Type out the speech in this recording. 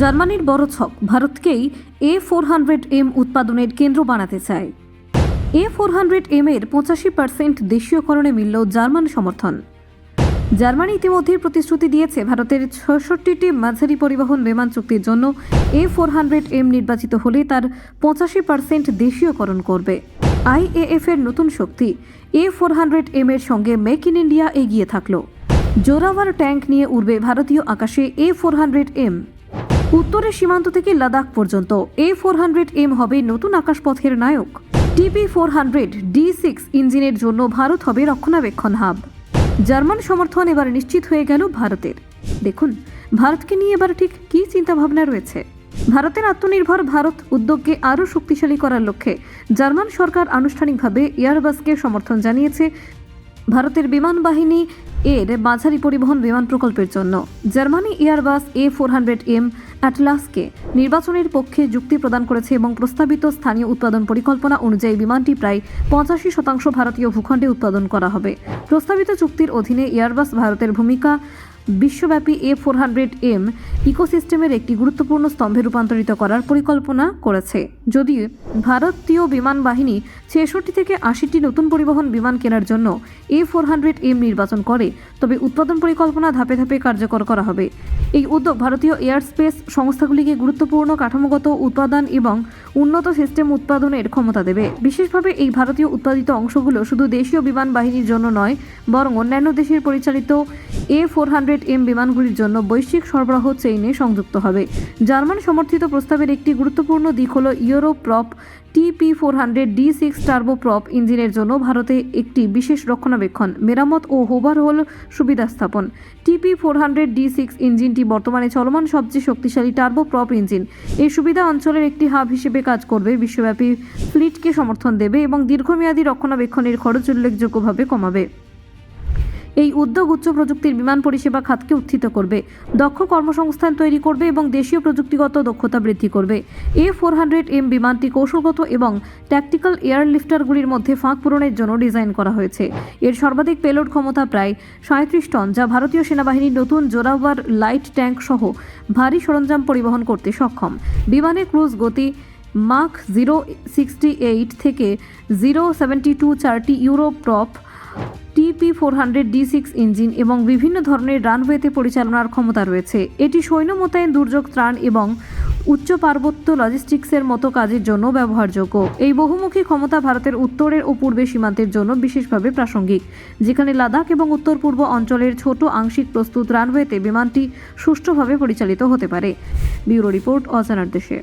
জার্মানির বড় ছক ভারতকেই এ ফোর হান্ড্রেড এম উৎপাদনের কেন্দ্র বানাতে চায়। এ ফোর হান্ড্রেড এম এর পঁচাশি পার্সেন্ট দেশীয়করণে মিলল জার্মান সমর্থন। জার্মানি ইতিমধ্যেই প্রতিশ্রুতি দিয়েছে ভারতের ছষট্টিটি মাঝারি পরিবহন বিমান চুক্তির জন্য এ ফোর হান্ড্রেড এম নির্বাচিত হলে তার পঁচাশি পার্সেন্ট দেশীয়করণ করবে। আইএএফ এর নতুন শক্তি এ ফোর হান্ড্রেড এম এর সঙ্গে মেক ইন ইন্ডিয়া এগিয়ে থাকল। জোরাভার ট্যাঙ্ক নিয়ে উড়বে ভারতীয় আকাশে এ ফোর হান্ড্রেড এম উত্তরের সীমান্ত থেকে লাদাখ পর্যন্ত। এ ফোর হান্ড্রেড এম হবে নতুন আকাশপথের নায়ক। TP four hundred D six ইঞ্জিনের জন্য ভারত হবে রক্ষণাবেক্ষণ হাব। জার্মান সমর্থন এবার নিশ্চিত হয়ে গেল ভারতের। দেখুন, ভারতকে নিয়ে এবার ঠিক কী চিন্তাভাবনা রয়েছে? ভারতের আত্মনির্ভর ভারত উদ্যোগকে আরও শক্তিশালী করার লক্ষ্যে জার্মান সরকার আনুষ্ঠানিকভাবে এয়ারবাসকে সমর্থন জানিয়েছে ভারতের বিমান বাহিনী এর মাঝারি পরিবহন বিমান প্রকল্পের জন্য। Germany Airbus A four hundred M অ্যাটলাসকে নির্বাচনের পক্ষে যুক্তি প্রদান করেছে এবং প্রস্তাবিত স্থানীয় উৎপাদন পরিকল্পনা অনুযায়ী বিমানটি প্রায় পঁচাশি শতাংশ ভারতীয় ভূখণ্ডে উৎপাদন করা হবে। প্রস্তাবিত চুক্তির অধীনে এয়ারবাস ভারতের ভূমিকা বিশ্বব্যাপী এ ফোর হান্ড্রেড এম ইকোসিস্টেমের একটি গুরুত্বপূর্ণ স্তম্ভে রূপান্তরিত করার পরিকল্পনা করেছে। যদিও ভারতীয় বিমান বাহিনী ছেষট্টি থেকে আশিটি নতুন পরিবহন বিমান কেনার জন্য এ ফোর হান্ড্রেড এম নির্বাচন করে তবে উৎপাদন পরিকল্পনা ধাপে ধাপে কার্যকর করা হবে। এই উদ্যোগ ভারতীয় এয়ারস্পেস সংস্থাগুলিকে গুরুত্বপূর্ণ কাঠামোগত উৎপাদন এবং উন্নত সিস্টেম উৎপাদনের ক্ষমতা দেবে। বিশেষভাবে এই ভারতীয় উৎপাদিত অংশগুলো শুধু দেশীয় বিমান বাহিনীর জন্য নয়, বরং অন্যান্য দেশের পরিচালিত এ ফোর হান্ড্রেড এম বিমানগুলির জন্য বৈশ্বিক সরবরাহ চেইনে সংযুক্ত হবে। জার্মান সমর্থিত প্রস্তাবের একটি গুরুত্বপূর্ণ দিক হল euro prop TP four hundred D six turboprop ইঞ্জিনের জন্য ভারতে একটি বিশেষ রক্ষণাবেক্ষণ, মেরামত ও হোভার হল সুবিধা স্থাপন। TP four hundred D six ইঞ্জিনটি বর্তমানে চলমান সবচেয়ে শক্তিশালী টার্বোপ্রপ ইঞ্জিন। এই সুবিধা অঞ্চলের একটি হাব হিসেবে কাজ করবে, বিশ্বব্যাপী ফ্লিটকে সমর্থন দেবে এবং দীর্ঘমেয়াদী রক্ষণাবেক্ষণের খরচ উল্লেখযোগ্যভাবে কমাবে। এই উদ্যোগ উচ্চ প্রযুক্তির বিমান পরিষেবা খাতকে উত্থিত করবে, দক্ষ কর্মসংস্থান তৈরি করবে এবং দেশীয় প্রযুক্তিগত দক্ষতা বৃদ্ধি করবে। এ ফোর হান্ড্রেড এম বিমানটি কৌশলগত এবং ট্যাকটিক্যাল এয়ারলিফটারগুলির মধ্যে ফাঁক পূরণের জন্য ডিজাইন করা হয়েছে। এর সর্বাধিক পেলোড ক্ষমতা প্রায় সাঁত্রিশ টন, যা ভারতীয় সেনাবাহিনীর নতুন জোরাভার লাইট ট্যাঙ্ক সহ ভারী সরঞ্জাম পরিবহন করতে সক্ষম। বিমানের ক্রুজ গতি মাক জিরো সিক্সটি এইট থেকে জিরো সেভেন্টি টু চারটি euro prop TP four hundred D six engine এবং বিভিন্ন ধরনের রানওয়েতে পরিচালনার ক্ষমতা রয়েছে। এটি সৈন্য মোতায়েন দুর্যোগ ত্রাণ এবং উচ্চ পার্বত্য লজিস্টিক্সের মতো কাজের জন্য ব্যবহারযোগ্য। এই বহুমুখী ক্ষমতা ভারতের উত্তরের ও পূর্বে সীমান্তের জন্য বিশেষভাবে প্রাসঙ্গিক। যেখানে লাদাখ এবং উত্তর পূর্ব অঞ্চলের ছোট আংশিক প্রস্তুত রানওয়েতে বিমানটি সুষ্ঠুভাবে পরিচালিত হতে পারে। ব্যুরো রিপোর্ট অজানার দেশে।